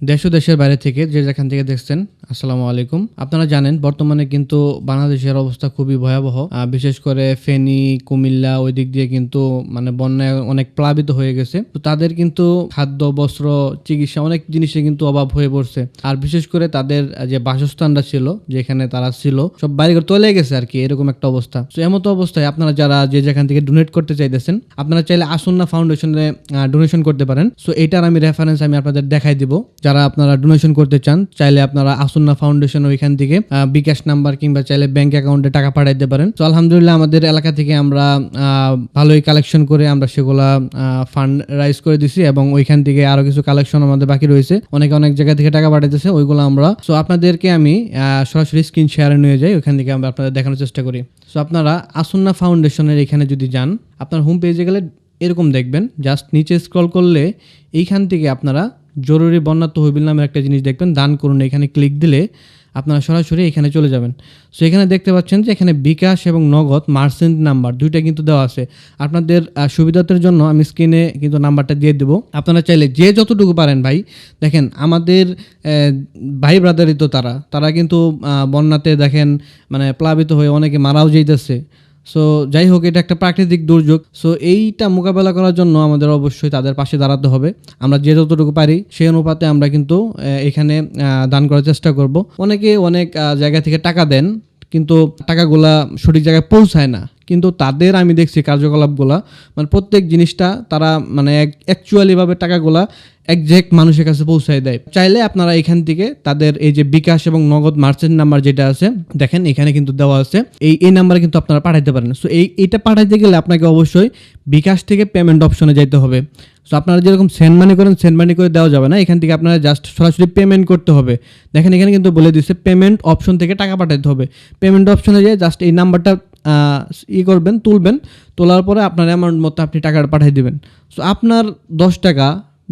দেশ দেশের বাইরে থেকে যে যেখান থেকে দেখছেন, আসসালামু আলাইকুম। আপনারা জানেন, বর্তমানে কিন্তু বাংলাদেশের অবস্থা খুবই ভয়াবহ। বিশেষ করে ফেনী, কুমিল্লা, ওই দিক দিয়ে কিন্তু মানে বন্যায় অনেক প্লাবিত হয়ে গেছে। তো তাদের কিন্তু খাদ্য, বস্ত্র, চিকিৎসা অনেক জিনিসে কিন্তু অভাব হয়ে পড়ছে। আর বিশেষ করে তাদের যে বাসস্থানটা ছিল, যেখানে তারা ছিল, সব বাড়িঘর তলে গেছে আর কি, এরকম একটা অবস্থা। তো এমতো অবস্থায় আপনারা যারা যে যেখান থেকে ডোনেট করতে চাইতেছেন, আপনারা চাইলে আসন্না ফাউন্ডেশনে ডোনেশন করতে পারেন। সো এটার আমি রেফারেন্স আমি আপনাদের দেখাই দিব যারা আপনারা ডোনেশন করতে চান, চাইলে আপনারা আসন্না ফাউন্ডেশন ওইখান থেকে বিকাশ নাম্বার কিংবা চাইলে ব্যাংক অ্যাকাউন্টে টাকা পাঠাইতে পারেন। তো আলহামদুলিল্লাহ আমাদের এলাকা থেকে আমরা ভালোই কালেকশন করে আমরা সেগুলা ফান্ড রাইজ করে দিছি এবং ওইখান থেকে আরও কিছু কালেকশন আমাদের বাকি রয়েছে। অনেকে অনেক জায়গা থেকে টাকা পাঠাইতেছে, ওইগুলো আমরা সো আপনাদেরকে আমি সরাসরি স্ক্রিন শেয়ারে নিয়ে যাই, ওইখান থেকে আমরা আপনাদের দেখানোর চেষ্টা করি। সো আপনারা আসন্না ফাউন্ডেশনের এখানে যদি যান, আপনার হোম পেজে গেলে এরকম দেখবেন জাস্ট নিচে স্ক্রল করলে এইখান থেকে আপনারা জরুরি বন্যা তহবিল নামের একটা জিনিস দেখবেন, দান করুন। এখানে ক্লিক দিলে আপনারা সরাসরি এখানে চলে যাবেন। সো এখানে দেখতে পাচ্ছেন যে এখানে বিকাশ এবং নগদ মার্সেন্ট নাম্বার দুইটা কিন্তু দেওয়া আছে। আপনাদের সুবিধাতের জন্য আমি স্ক্রিনে কিন্তু নাম্বারটা দিয়ে দেবো। আপনারা চাইলে যে যতটুকু পারেন ভাই, দেখেন আমাদের ভাই ব্রাদারই তো তারা। তারা কিন্তু বন্যাতে দেখেন মানে প্লাবিত হয়ে অনেকে মারাও যাইতেছে। সো যাই হোক এটা একটা প্রাকৃতিক দুর্যোগ। সো এইটা মোকাবেলা করার জন্য আমাদের অবশ্যই তাদের পাশে দাঁড়াতে হবে। আমরা যে যতটুকু পারি, সেই অনুপাতে আমরা কিন্তু এখানে দান করার চেষ্টা করব। অনেকে অনেক জায়গা থেকে টাকা দেন, কিন্তু টাকাগুলা সঠিক জায়গায় পৌঁছায় না। কিন্তু তাদের আমি দেখছি কার্যকলাপগুলা মানে প্রত্যেক জিনিসটা তারা মানে অ্যাকচুয়ালিভাবে টাকাগুলা একজ্যাক্ট মানুষের কাছে পৌঁছায় দেয়। চাইলে আপনারা এখান থেকে তাদের এই যে বিকাশ এবং নগদ মার্চেন্ট নাম্বার যেটা আছে, দেখেন এখানে কিন্তু দেওয়া আছে, এই এই নাম্বারে কিন্তু আপনারা পাঠাইতে পারেন। সো এই এটা পাঠাইতে গেলে আপনাকে অবশ্যই বিকাশ থেকে পেমেন্ট অপশনে যাইতে হবে। সো আপনারা যেরকম সেন্ড মানি করেন সেন্ড মানি করে দেওয়া যাবে না। এখান থেকে আপনারা জাস্ট সরাসরি পেমেন্ট করতে হবে। দেখেন এখানে কিন্তু বলে দিচ্ছে পেমেন্ট অপশন থেকে টাকা পাঠাতে হবে। পেমেন্ট অপশনে যেয়ে জাস্ট এই নাম্বারটা ই করবেন, তুলবেন, তোলার পরে আপনার অ্যামাউন্ট মতো আপনি টাকাটা পাঠিয়ে দেবেন। সো আপনার দশ টাকা,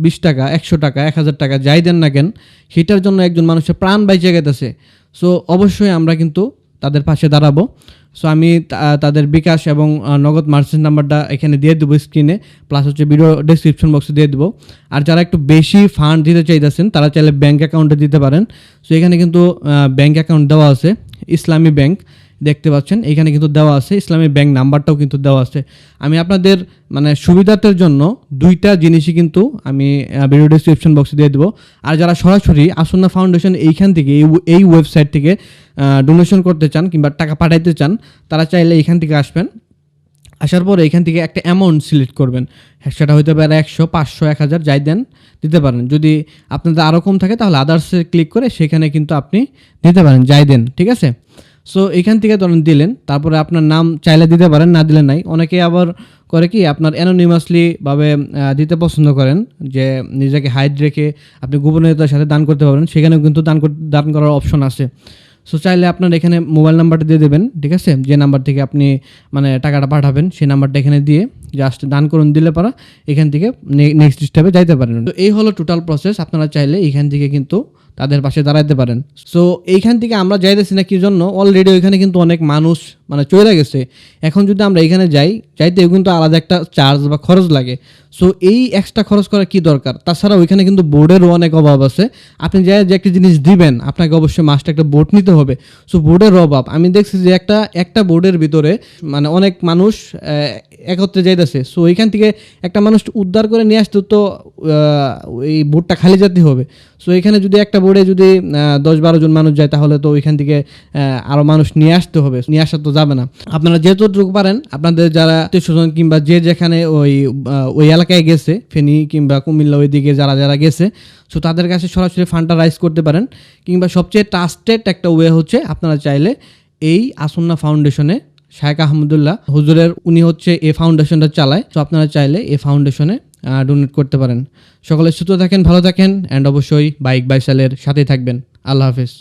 বিশ টাকা, একশো টাকা, এক হাজার টাকা যাই দেন না কেন, সেটার জন্য একজন মানুষের প্রাণ বাইচে গেতেছে। সো অবশ্যই আমরা কিন্তু তাদের পাশে দাঁড়াবো। সো আমি তাদের বিকাশ এবং নগদ মার্চেন্ট নাম্বারটা এখানে দিয়ে দেবো স্ক্রিনে প্লাস হচ্ছে ভিডিও ডিসক্রিপশন বক্সে দিয়ে দেবো। আর যারা একটু বেশি ফান্ড দিতে চাইতেছেন, তারা চাইলে ব্যাঙ্ক অ্যাকাউন্টে দিতে পারেন। সো এখানে কিন্তু ব্যাঙ্ক অ্যাকাউন্ট দেওয়া আছে, ইসলামী ব্যাংক দেখতে পাচ্ছেন। এখানে কিন্তু দেওয়া আছে, ইসলামী ব্যাংক নাম্বারটাও কিন্তু দেওয়া আছে। আমি আপনাদের মানে সুবিধার্থের জন্য দুইটা জিনিসই কিন্তু আমি ভিডিও ডিসক্রিপশন বক্সে দিয়ে দেবো। আর যারা সরাসরি আসন্না ফাউন্ডেশন এইখান থেকে, এই ওয়েবসাইট থেকে ডোনেশন করতে চান কিংবা টাকা পাঠাইতে চান, তারা চাইলে এখান থেকে আসবেন। আসার পরে এখান থেকে একটা অ্যামাউন্ট সিলেক্ট করবেন। সেটা হতে পারে একশো, পাঁচশো, এক হাজার, যাই দেন, দিতে পারেন। যদি আপনাদের আরও কম থাকে তাহলে আদার্সে ক্লিক করে সেখানে কিন্তু আপনি দিতে পারেন, যাই দেন, ঠিক আছে? সো এখান থেকে ধরেন দিলেন, তারপরে আপনার নাম চাইলে দিতে পারেন, না দিলে নাই। অনেকে আবার করে কি, আপনার অ্যানোনিমাসলি ভাবে দিতে পছন্দ করেন, যে নিজেকে হাইড রেখে আপনি গোপনীয়তার সাথে দান করতে পারেন। সেখানেও কিন্তু দান দান করার অপশন আছে। সো চাইলে আপনার এখানে মোবাইল নাম্বারটা দিয়ে দেবেন, ঠিক আছে? যে নাম্বার থেকে আপনি মানে টাকাটা পাঠাবেন, সেই নাম্বারটা এখানে দিয়ে জাস্ট দান করুন, দিলে পারা, এখান থেকে নেক্সট স্টেপে যাইতে পারেন। তো এই হলো টোটাল প্রসেস আপনারা চাইলে এখান থেকে কিন্তু তাদের পাশে দাঁড়াতে পারেন। সো এইখান থেকে আমরা যাইতেছি না, কি জন্য? অলরেডি ওইখানে কিন্তু অনেক মানুষ মানে চলে গেছে। এখন যদি আমরা এখানে যাই, যাইতেও কিন্তু আলাদা একটা চার্জ বা খরচ লাগে। সো এই এক্সট্রা খরচ করা কি দরকার? তাছাড়া ওইখানে কিন্তু বোর্ডেরও অনেক অভাব আছে। আপনি যাই যে একটা জিনিস দিবেন, আপনাকে অবশ্যই মাসটা একটা বোর্ড নিতে হবে। সো বোর্ডের অভাব। আমি দেখছি যে একটা একটা বোর্ডের ভিতরে মানে অনেক মানুষ একত্রে যাইতেছে। সো ওইখান থেকে একটা মানুষ উদ্ধার করে নিয়ে আসতে তো এই বোর্ডটা খালি যেতে হবে। সো এখানে যদি একটা বোর্ডে যদি দশ বারো জন মানুষ যায় তাহলে তো ওইখান থেকে আহ, আরও মানুষ নিয়ে আসতে হবে। নিয়ে আসা তো যাবে না। আপনারা যেতটুকু পারেন আপনাদের যারা স্বজন কিংবা যে যেখানে ওই ওই এলাকায় গেছে ফেনী কিংবা কুমিল্লা ওই দিকে যারা যারা গেছে সো তাদের কাছে সরাসরি ফান্ডটা রাইজ করতে পারেন। কিংবা সবচেয়ে ট্রাস্টেড একটা ওয়ে হচ্ছে আপনারা চাইলে এই আসন্না ফাউন্ডেশনে শায়েক আহমদুল্লাহ হুজুরের উনি হচ্ছে এ ফাউন্ডেশনটা চালায়। তো আপনারা চাইলে এ ফাউন্ডেশনে ডোনেট করতে পারেন। সকলে সুস্থ থাকেন, ভালো থাকেন অ্যান্ড অবশ্যই বাইক বাইসালের সাথে থাকবেন। আল্লাহ হাফেজ।